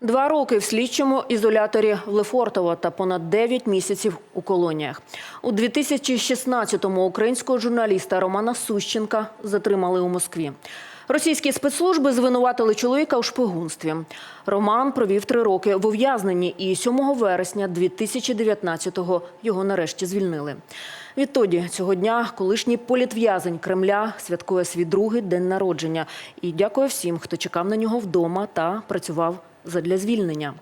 Два роки в слідчому ізоляторі Лефортово та понад 9 місяців у колоніях. У 2016-му українського журналіста Романа Сущенка затримали у Москві. Російські спецслужби звинуватили чоловіка у шпигунстві. Роман провів три роки в ув'язненні і 7 вересня 2019-го його нарешті звільнили. Відтоді цього дня колишній політв'язень Кремля святкує свій другий день народження і дякує всім, хто чекав на нього вдома та працював задля звільнення.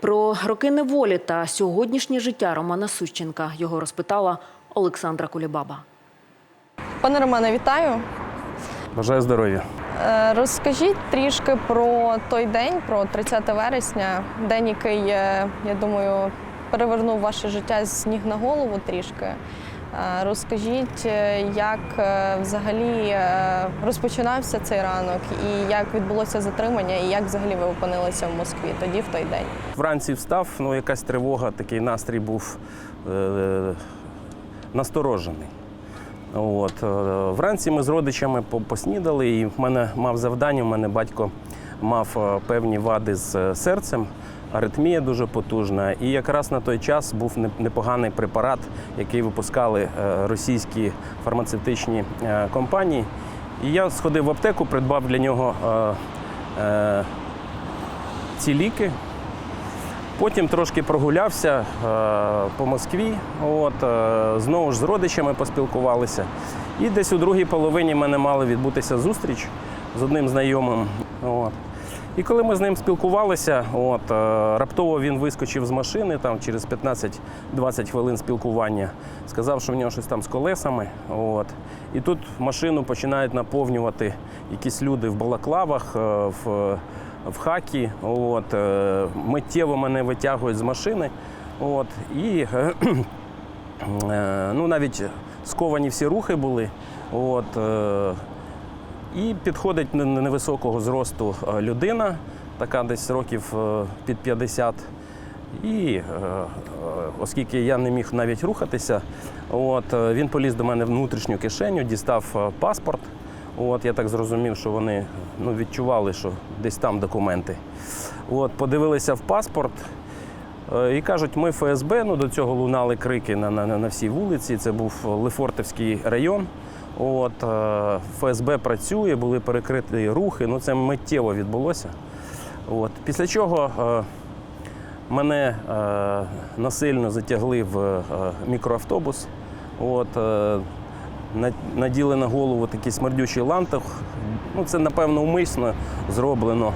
Про роки неволі та сьогоднішнє життя Романа Сущенка його розпитала Олександра Кулібаба. Пане Романе, вітаю. Бажаю здоров'я. Е, Розкажіть трішки про той день, про 30 вересня, день, який, е, я думаю, перевернув ваше життя з ніг на голову трішки. Е, Розкажіть, е, як е, взагалі розпочинався цей ранок, і як відбулося затримання, і як взагалі ви опинилися в Москві тоді, в той день. Вранці встав, ну якась тривога, такий настрій був е- насторожений. От. Вранці ми з родичами по- поснідали, і в мене мав завдання, в мене батько мав е, певні вади з е, серцем, аритмія дуже потужна. І якраз на той час був непоганий препарат, який випускали е, російські фармацевтичні компанії. І я сходив в аптеку, придбав для нього ці ліки. Потім трошки прогулявся по Москві, от, знову ж з родичами поспілкувалися. І десь у другій половині мене мала відбутися зустріч з одним знайомим. От. І коли ми з ним спілкувалися, от, е, раптово він вискочив з машини там, через 15-20 хвилин спілкування, сказав, що в нього щось там з колесами. От. І тут машину починають наповнювати якісь люди в балаклавах, е, в в хакі. От, е, миттєво мене витягують з машини. От, і ну, навіть сковані всі рухи були. От, і підходить невисокого зросту е, людина, така десь років е, під 50. І е, оскільки я не міг навіть рухатися, от, він поліз до мене в внутрішню кишеню, дістав паспорт. От, я так зрозумів, що вони ну, відчували, що десь там документи. От, подивилися в паспорт і кажуть, ми ФСБ. Ну, до цього лунали крики на, на, на всій вулиці. Це був Лефортовський район. От, е, ФСБ працює, були перекриті рухи. Ну, це миттєво відбулося. От. Після чого е, мене е, насильно затягли в мікроавтобус. От, наділи на голову такий смердючий лантух. Ну, це, напевно, умисно зроблено.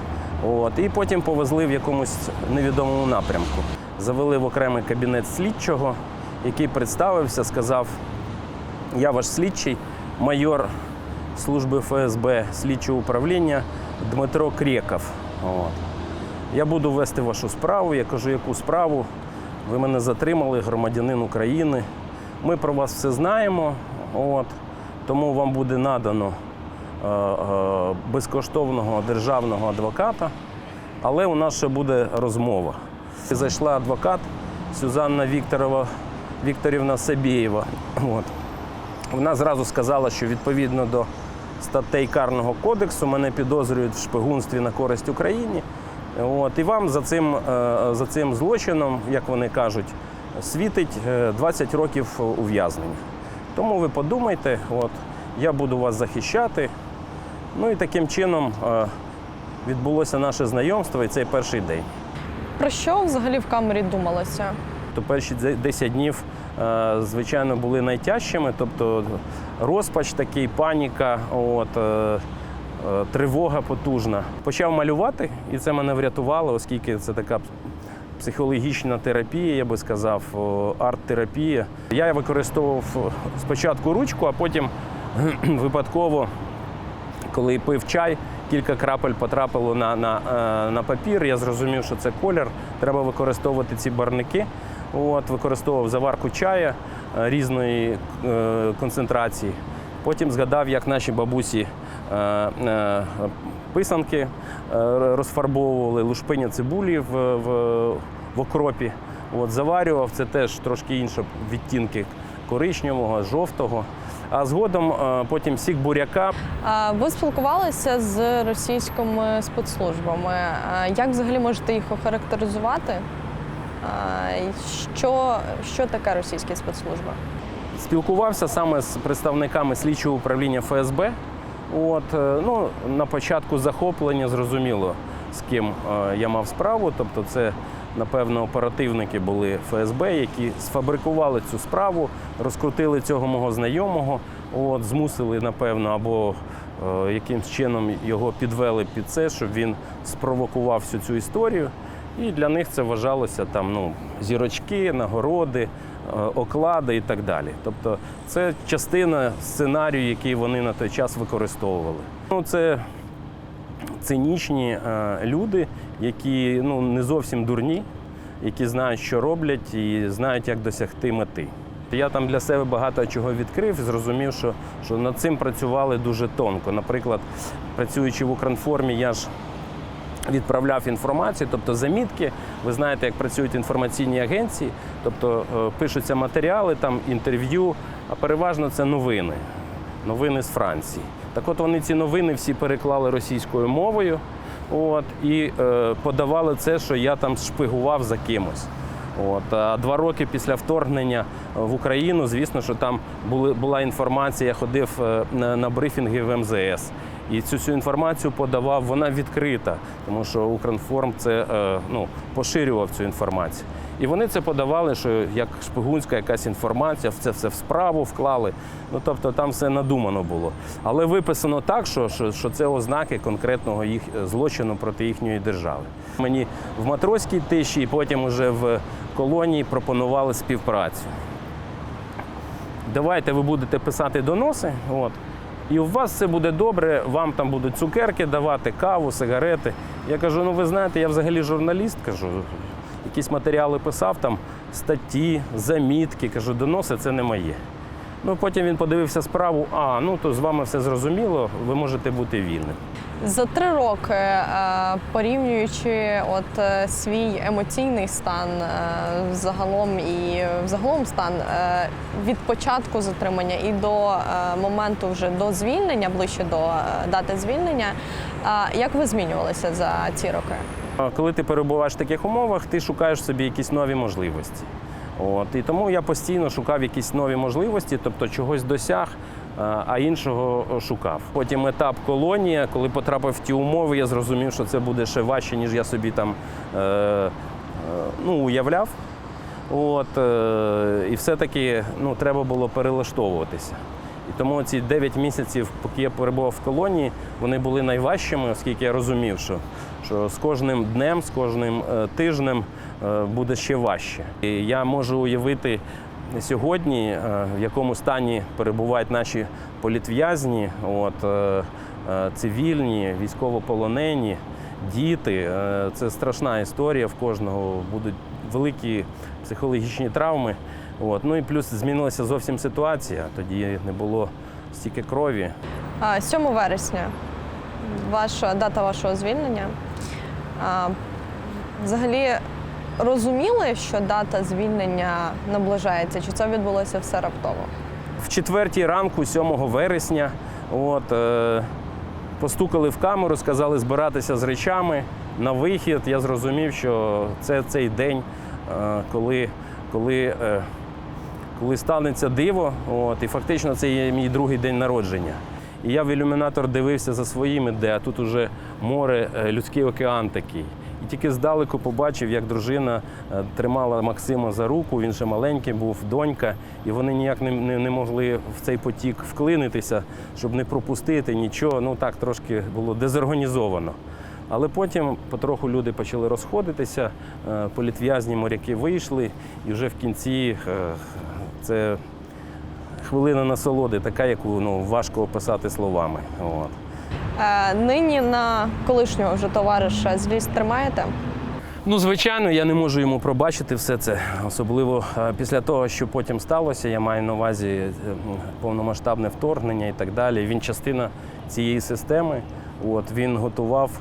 От, і потім повезли в якомусь невідомому напрямку. Завели в окремий кабінет слідчого, який представився, сказав: я ваш слідчий, майор служби ФСБ слідчого управління Дмитро Крєков. От. Я буду вести вашу справу. Я кажу, яку справу? Ви мене затримали, громадянин України. Ми про вас все знаємо, от, тому вам буде надано е, е, безкоштовного державного адвоката, але у нас ще буде розмова. Зайшла адвокат Сюзанна Вікторова, Вікторівна Сабєєва. От. Вона зразу сказала, що відповідно до статей Карного кодексу мене підозрюють в шпигунстві на користь Україні. От, і вам за цим, е, за цим злочином, як вони кажуть, світить е, 20 років ув'язнення. Тому ви подумайте, от, я буду вас захищати. Ну і таким чином е, відбулося наше знайомство і цей перший день. Про що взагалі в камері думалося? То перші 10 днів, е, звичайно, були найтяжчими, тобто розпач такий, паніка, от, е, е, тривога потужна. Почав малювати, і це мене врятувало, оскільки це така психологічна терапія, я би сказав, арт-терапія. Я використовував спочатку ручку, а потім випадково коли пив чай, кілька крапель потрапило на, на, на папір. Я зрозумів, що це колір. Треба використовувати ці барники. От, використовував заварку чая е, різної е, концентрації. Потім згадав, як наші бабусі е, писанки розфарбовували, лушпиня цибулі в, в, в окропі. От, заварював це теж трошки інші відтінки коричневого, жовтого. А згодом потім сік буряка. Ви спілкувалися з російськими спецслужбами. Як взагалі можете їх охарактеризувати? Що, що таке російські спецслужби? Спілкувався саме з представниками слідчого управління ФСБ. От, е, ну, на початку захоплення зрозуміло, з ким е, я мав справу. Тобто, це, напевно, оперативники були ФСБ, які сфабрикували цю справу, розкрутили цього мого знайомого, от, змусили, напевно, або е, якимсь чином його підвели під це, щоб він спровокував всю цю історію. І для них це вважалося там ну, зірочки, нагороди, е, оклади і так далі. Тобто це частина сценарію, який вони на той час використовували. Ну, це цинічні е, люди, які ну, не зовсім дурні, які знають, що роблять, і знають, як досягти мети. Я там для себе багато чого відкрив і зрозумів, що, що над цим працювали дуже тонко. Наприклад, працюючи в Укрінформі, я ж відправляв інформацію, тобто замітки. Ви знаєте, як працюють інформаційні агенції, тобто е, пишуться матеріали, там інтерв'ю, а переважно це новини. Новини з Франції. Так от вони ці новини всі переклали російською мовою от, і е, подавали це, що я там шпигував за кимось. От, а два роки після вторгнення в Україну, звісно, що там були, була інформація, я ходив е, на, на брифінги в МЗС. І цю всю інформацію подавав, вона відкрита, тому що Укрінформ це е, ну, поширював цю інформацію. І вони це подавали, що як шпигунська якась інформація, в це все в справу вклали. Ну тобто там все надумано було. Але виписано так, що, що, що це ознаки конкретного їх е, злочину проти їхньої держави. Мені в матроській тиші і потім уже в колонії пропонували співпрацю. Давайте ви будете писати доноси, от, і у вас все буде добре, вам там будуть цукерки давати, каву, сигарети. Я кажу, ну ви знаєте, я взагалі журналіст, кажу, якісь матеріали писав, там статті, замітки, кажу, доноси це не моє. Ну, потім він подивився справу, а, ну то з вами все зрозуміло, ви можете бути вільним. За три роки, е, порівнюючи от е, свій емоційний стан е, загалом і взагалом стан від початку затримання і до моменту вже до звільнення, ближче до дати звільнення, як ви змінювалися за ці роки? Коли ти перебуваєш в таких умовах, ти шукаєш собі якісь нові можливості. От, і тому я постійно шукав якісь нові можливості, тобто чогось досяг, а- іншого шукав. Потім етап колонія, коли потрапив в ті умови, я зрозумів, що це буде ще важче, ніж я собі там е, е, ну, уявляв. От, е, і все-таки ну, треба було перелаштовуватися. І тому ці 9 місяців, поки я перебував в колонії, вони були найважчими, оскільки я розумів, що, що з кожним днем, з кожним тижнем буде ще важче. І я можу уявити сьогодні, е, в якому стані перебувають наші політв'язні, от, е, е, цивільні, військовополонені, діти. Це страшна історія. В кожного будуть великі психологічні травми. От. Ну і плюс змінилася зовсім ситуація. Тоді не було стільки крові. А, 7 вересня, ваша дата вашого звільнення. Взагалі розуміли, що дата звільнення наближається, чи це відбулося все раптово? В четвертій ранку, 7 вересня, от, е, постукали в камеру, сказали збиратися з речами на вихід. Я зрозумів, що це цей день, е, коли, коли, е, коли станеться диво. От, і фактично це є мій другий день народження. І я в ілюмінатор дивився за своїми, де а тут уже море, е, людський океан такий. І тільки здалеку побачив, як дружина е, тримала Максима за руку, він ще маленький був, донька, і вони ніяк не, не, не могли в цей потік вклинитися, щоб не пропустити нічого. Ну так трошки було дезорганізовано. Але потім потроху люди почали розходитися, е, політв'язні моряки вийшли, і вже в кінці е, це хвилина насолоди, така, яку ну, важко описати словами. От. Е, нині на колишнього вже товариша злість тримаєте? Ну, звичайно, я не можу йому пробачити все це, особливо е, після того, що потім сталося. Я маю на увазі е, повномасштабне вторгнення і так далі. Він частина цієї системи. От він готував.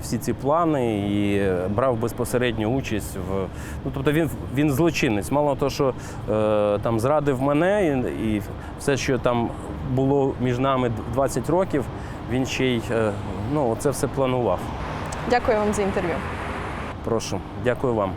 Всі ці плани і брав безпосередню участь в ну тобто він він злочинець. Мало того, що е, там зрадив мене, і, і все, що там було між нами 20 років, він ще й е, ну, це все планував. Дякую вам за інтерв'ю. Прошу, дякую вам.